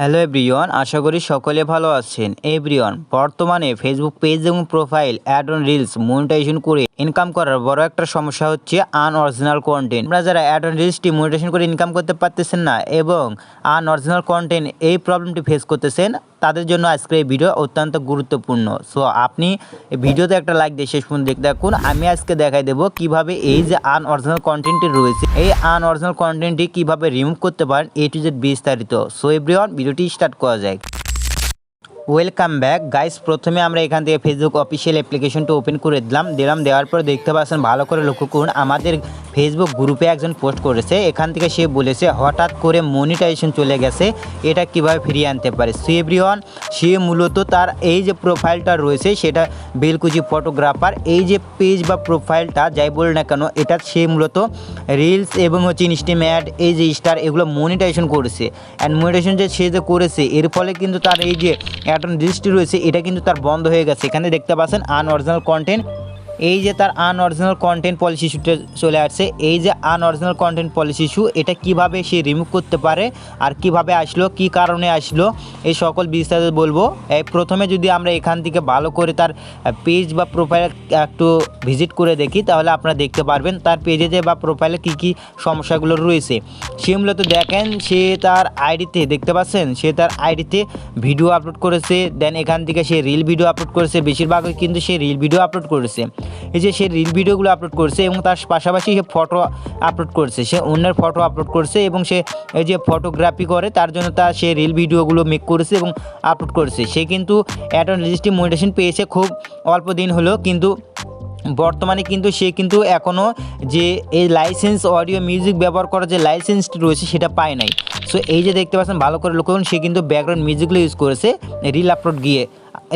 Hello everyone, আশা করি সকলে ভালো আছেন। এভরিওয়ান, বর্তমানে ফেসবুক পেজ এবং profile add on reels monetization করে ইনকাম করার বড় একটা সমস্যা হচ্ছে আনঅরিজিনাল কন্টেন্ট আপনারা যারা অ্যাড অন রিলসটি মনিটাইজেশন করে ইনকাম করতে পারতেছেন না এবং আনঅরিজিনাল কন্টেন্ট এই প্রবলেমটি ফেস করতেছেন, তাদের জন্য আজকের এই ভিডিও অত্যন্ত গুরুত্বপূর্ণ। সো আপনি ভিডিওতে একটা লাইক দিয়ে শেষ পর্যন্ত দেখতে থাকুন। আমি আজকে দেখাই দেবো কীভাবে এই যে আনঅরিজিনাল কন্টেন্টটি রয়েছে, এই আনঅরিজিনাল কন্টেন্টটি কীভাবে রিমুভ করতে পারেন এ টু জেড বিস্তারিত। সো এভরিওয়ান ভিডিওটি স্টার্ট করা যায় ওয়েলকাম ব্যাক গাইস প্রথমে আমরা এখান থেকে ফেসবুক অফিসিয়াল অ্যাপ্লিকেশনটা ওপেন করে দিলাম দিলাম। দেওয়ার পর দেখতে পাচ্ছেন, ভালো করে লক্ষ্য করুন। আমাদের ফেসবুক গ্রুপে একজন পোস্ট করেছে। এখান থেকে সে বলেছে, হঠাৎ করে মনিটাইজেশন চলে গেছে। এটা কীভাবে ফিরিয়ে আনতে পারে? সো সে মূলত তার এই যে প্রোফাইলটা রয়েছে, সেটা বেলকুচি ফটোগ্রাফার এই যে পেজ বা প্রোফাইলটা যাই বল না কেন, এটা সে মূলত রিলস এবং হচ্ছে ইনস্টিম অ্যাড এই যে স্টার এগুলো মনিটাইজেশন করেছে। অ্যান্ড মনিটাইজেশন যে সে যে করেছে, এর ফলে কিন্তু তার এই যে অ্যাটন রিলসটি রয়েছে, এটা কিন্তু তার বন্ধ হয়ে গেছে। এখানে দেখতে পাচ্ছেন আনঅরিজিনাল কন্টেন্ট এই যে তার আনঅরিজিনাল কন্টেন্ট পলিসি ইস্যুটা চলে আসছে, এই যে আনঅরিজিনাল কন্টেন্ট পলিসি ইস্যু এটা কীভাবে সে রিমুভ করতে পারে আর কীভাবে আসলো, কি কারণে আসলো, এই সকল বিস্তারিত বলব। এই প্রথমে যদি আমরা এখান থেকে ভালো করে তার পেজ বা প্রোফাইল একটু ভিজিট করে দেখি, তাহলে আপনারা দেখতে পারবেন তার পেজেতে বা প্রোফাইলে কী কী সমস্যাগুলো রয়েছে। সে মূলত দেখেন, সে তার আইডিতে দেখতে পাচ্ছেন? সে তার আইডিতে ভিডিও আপলোড করেছে দেন এখান থেকে সে রিল ভিডিও আপলোড করেছে, বেশিরভাগই কিন্তু সে রিল ভিডিও আপলোড করেছে। এই যে সে রিল ভিডিওগুলো আপলোড করছে এবং তার পাশাপাশি সে ফটো আপলোড করছে। সে অন্যের ফটো আপলোড করছে এবং সে এই যে ফটোগ্রাফি করে, তার জন্য তার সে রিল ভিডিওগুলো মেক করেছে এবং আপলোড করেছে। সে কিন্তু অ্যাটন রেজিস্ট্রি মনিটেশন পেয়েছে খুব অল্প দিন হলো, কিন্তু বর্তমানে কিন্তু সে কিন্তু এখনও যে এই লাইসেন্স অডিও মিউজিক ব্যবহার করার যে লাইসেন্সটি রয়েছে সেটা পায় নাই। সো এই যে দেখতে পাচ্ছেন, ভালো করে লক্ষ্য করুন, সে কিন্তু ব্যাকগ্রাউন্ড মিউজিকগুলো ইউজ করেছে রিল আপলোড গিয়ে।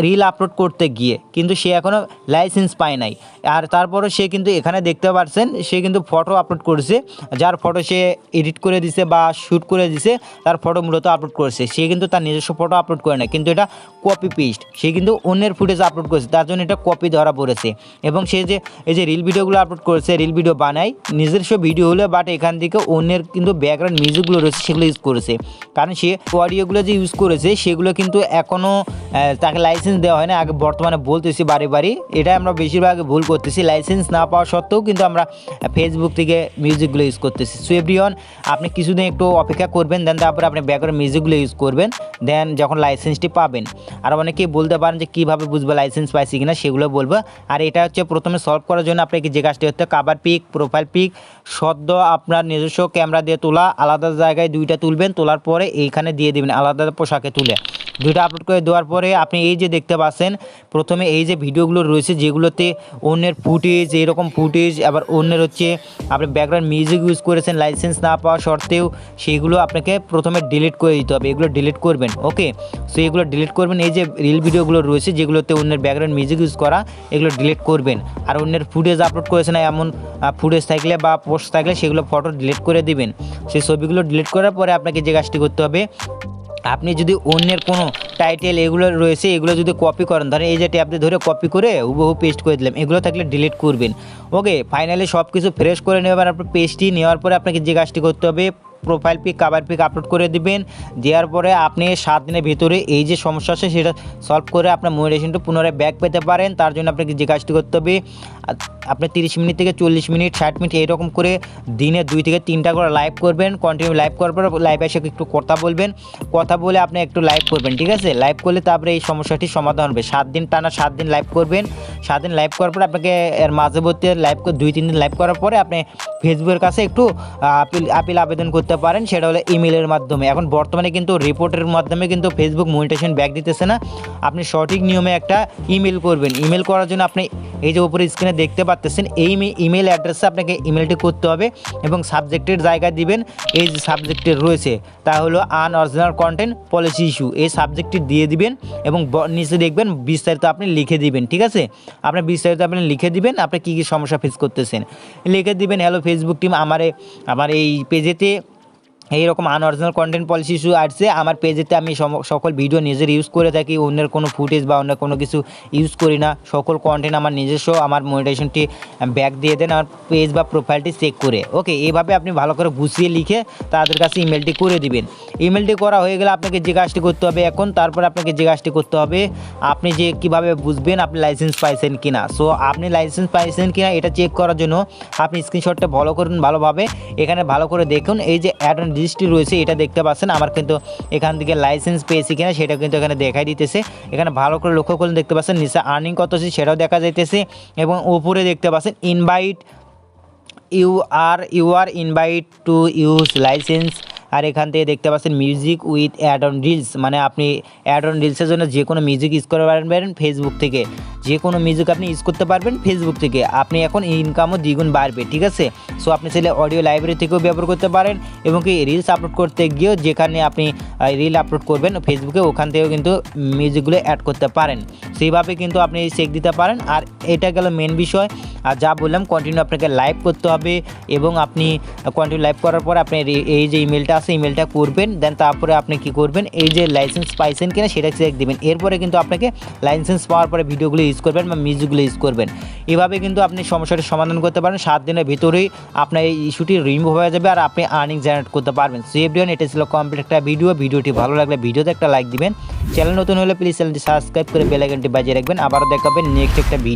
রিল আপলোড করতে গিয়ে, কিন্তু সে এখনও লাইসেন্স পায় নাই। আর তারপরে সে কিন্তু এখানে দেখতে পাচ্ছেন সে কিন্তু ফটো আপলোড করেছে, যার ফটো সে এডিট করে দিছে বা শ্যুট করে দিছে, তার ফটো মূলত আপলোড করেছে। সে কিন্তু তার নিজস্ব ফটো আপলোড করে না কিন্তু এটা কপি পেস্ট সে কিন্তু অন্যের ফুটেজ আপলোড করেছে, তার জন্য এটা কপি ধরা পড়েছে। এবং সে যে, এই যে রিল ভিডিওগুলো আপলোড করেছে রিল ভিডিও বানায়, নিজস্ব ভিডিও হলে বাট এখান থেকে অন্যের কিন্তু ব্যাকগ্রাউন্ড মিউজিকগুলো রয়েছে, সেগুলো ইউজ করেছে। কারণ সে অডিওগুলো যে ইউজ করেছে, সেগুলো কিন্তু এখনও তাকে লাইসেন্স দেওয়া হয় না। আগে বর্তমানে বলতেছি বাড়ি বাড়ি। এটা আমরা বেশিরভাগ ভুল করতেছি। লাইসেন্স না পাওয়া সত্ত্বেও কিন্তু আমরা ফেসবুক থেকে মিউজিকগুলো ইউজ করতেছি। সো আপনি কিছুদিন একটু অপেক্ষা করবেন দেন তারপরে আপনি ব্যাকগ্রাউন্ড মিউজিকগুলো ইউজ করবেন দেন যখন লাইসেন্সটি পাবেন। আর অনেকেই বলতে পারেন যে, কীভাবে বুঝব লাইসেন্স পাইছি কিনা, সেগুলো বলব। আর এটা হচ্ছে প্রথমে সলভ করার জন্য আপনাকে যে কাজটি হচ্ছে কাভার পিক প্রোফাইল পিক সদ্য আপনার নিজস্ব ক্যামেরা দিয়ে তোলা, আলাদা জায়গায় দুইটা তুলবেন, তোলার পরে এইখানে দিয়ে দেবেন, আলাদা পোশাকে তুলে। দুইটা আপলোড করে দেওয়ার পরে আপনি এই যে দেখতে পাচ্ছেন, প্রথমে এই যে ভিডিওগুলো রয়েছে যেগুলোতে অন্যের ফুটেজ এরকম ফুটেজ আবার অন্যের হচ্ছে আপনি ব্যাকগ্রাউন্ড মিউজিক ইউজ করেছেন লাইসেন্স না পাওয়া সত্ত্বেও সেইগুলো আপনাকে প্রথমে ডিলিট করে দিতে হবে। এগুলো ডিলিট করবেন ওকে সো এগুলো ডিলিট করবেন, এই যে রিল ভিডিওগুলো রয়েছে যেগুলোতে অন্যের ব্যাকগ্রাউন্ড মিউজিক ইউজ করা, এগুলো ডিলিট করবেন। আর অন্যের ফুটেজ আপলোড করেছেন, এমন ফুটেজ থাকলে বা পোস্ট থাকলে সেগুলো ফটো ডিলিট করে দিবেন। সেই ছবিগুলো ডিলিট করার পরে আপনাকে যে কাজটি করতে হবে আপনি যদি অন্যের কোনো টাইটেল এগুলো রয়েছে, এগুলো যদি কপি করেন, ধরেন এই যে ট্যাব দিয়ে ধরে কপি করে হুবহু পেস্ট করে দিলাম এগুলো থাকলে ডিলিট করবেন। ওকে ফাইনালি সব কিছু ফ্রেশ করে নেবার আপনার পেজটি নেওয়ার পরে আপনাকে যে কাজটি করতে হবে profile pic cover pic upload করে দিবেন। দেওয়ার পরে আপনি সাত দিনের ভিতরে এই যে সমস্যা আছে, সেটা সলভ করে আপনার মনিটেশনটা পুনরায় ব্যাক পেতে পারেন। তার জন্য আপনাকে যে কাজটি করতে হবে আপনি তিরিশ মিনিট থেকে চল্লিশ মিনিট, ষাট মিনিট এরকম করে দিনে দুই থেকে তিনটা করে লাইভ করবেন কন্টিনিউ লাইভ করার পর লাইভ এসে একটু কথা বলবেন। কথা বলে আপনি একটু লাইভ করবেন, ঠিক আছে? লাইভ করলে তারপরে এই সমস্যাটি সমাধান হবে। সাত দিন টানা সাত দিন লাইভ করবেন। সাত দিন লাইভ করার পর আপনাকে এর মাঝে মধ্যে লাইভ দুই, তিন দিন লাইভ করার পরে আপনি ফেসবুকের কাছে একটু আপিল আপিল আবেদন করতে পারেন। সেটা হলো ইমেলের মাধ্যমে। এখন বর্তমানে কিন্তু রিপোর্টের মাধ্যমে কিন্তু ফেসবুক মনিটেশন ব্যাক দিতেছে না। আপনি সঠিক নিয়মে একটা ইমেল করবেন। ইমেল করার জন্য আপনি এই যে উপরে স্ক্রিনে দেখতে পাচ্তেছেন এই ইমেল অ্যাড্রেসে আপনাকে ইমেলটি করতে হবে এবং সাবজেক্টের জায়গায় দিবেন। এই যে সাবজেক্টের রয়েছে, তা হলো আনঅরিজিনাল কন্টেন্ট পলিসি ইস্যু এই সাবজেক্টটি দিয়ে দিবেন এবং নিচে দেখবেন বিস্তারিত আপনি লিখে দিবেন, ঠিক আছে? আপনার বিস্তারিত আপনি লিখে দিবেন, আপনি কী কী সমস্যা ফেস করতেছেন। লিখে দিবেন হ্যালো ফেসবুক টিম আমার আমার এই পেজেতে এইরকম আনঅরিজিনাল কন্টেন্ট পলিসি ইস্যু আসছে, আমার পেজেতে আমি সকল ভিডিও নিজের ইউজ করে থাকি, অন্যের কোনো ফুটেজ বা অন্য কোনো কিছু ইউজ করি না। সকল কন্টেন্ট আমার নিজস্ব, আমার মনিটাইজেশনটি ব্যাক দিয়ে দেন, আমার পেজ বা প্রোফাইলটি চেক করে। ওকে এইভাবে আপনি ভালো করে গুছিয়ে লিখে তাদের কাছে ইমেলটি করে দিবেন। ইমেলটি করা হয়ে গেলে আপনাকে যে কাজটি করতে হবে এখন, তারপর আপনাকে যে কাজটি করতে হবে, আপনি যে কীভাবে বুঝবেন আপনি লাইসেন্স পাইছেন কি না সো আপনি লাইসেন্স পাইছেন কি না এটা চেক করার জন্য আপনি স্ক্রিনশটটা ভালো করুন, ভালোভাবে। এখানে ভালো করে দেখুন, এই যে অ্যাড রেজিস্ট্রি রয়েছে, এটা দেখতে পাচ্ছেন। আমার কিন্তু এখান থেকে লাইসেন্স পেয়েছি কিনা সেটা কিন্তু এখানে দেখাই দিতেছে। এখানে ভালো করে লক্ষ্য করলে দেখতে পাচ্ছেন, নিচে আর্নিং কত আছে সেটাও দেখা যাইতেছে। এবং উপরে দেখতে পাচ্ছেন invite you are you are invite to use license আর এখান থেকে দেখতে পাচ্ছেন music with add on reels মানে আপনি অ্যাড অন রিলসের জন্য যে কোনো মিউজিক ইউজ করতে পারবেন ফেসবুক থেকে। যে কোনো মিউজিক আপনি ইউজ করতে পারবেন ফেসবুক থেকে। আপনি এখন ইনকামও দ্বিগুণ বাড়বে, ঠিক আছে? সো আপনি চাইলে অডিও লাইব্রেরি থেকেও ব্যবহার করতে পারেন এবং কি রিলস আপলোড করতে গিয়েও যেখানে আপনি রিল আপলোড করবেন ফেসবুকে ওখান থেকেও কিন্তু মিউজিকগুলো অ্যাড করতে পারেন। সেইভাবে কিন্তু আপনি চেক দিতে পারেন। আর এটা গেল মেন বিষয় যা বললাম কন্টিনিউ আপনাকে লাইভ করতে হবে এবং আপনি কন্টিনিউ লাইভ করার পর আপনি এই যে ইমেলটা আছে ইমেলটা করবেন দেন তারপরে আপনি কি করবেন, এই যে লাইসেন্স পাইছেন কিনা সেটা চেক দিবেন। এরপরে কিন্তু আপনাকে লাইসেন্স পাওয়ার পরে ভিডিওগুলো ইউজ করবেন বা মিউজিকগুলো ইউজ করবেন। এভাবে কিন্তু আপনি সমস্যাটির সমাধান করতে পারেন। সাত দিনের ভিতরেই আপনার এই ইস্যুটি রিমুভ হয়ে যাবে আর আপনি আর্নিং জেনারেট করতে পারবেন। সো এভরিওয়ান এটা ছিল কমপ্লিট একটা ভিডিও ভিডিওটি ভালো লাগলে ভিডিওতে একটা লাইক দিবেন। চ্যানেল নতুন হলে প্লিজ চ্যানেলটি সাবস্ক্রাইব করে বেল আইকনটি বাজিয়ে রাখবেন। আবারও দেখাবেন নেক্সট একটা ভিডিও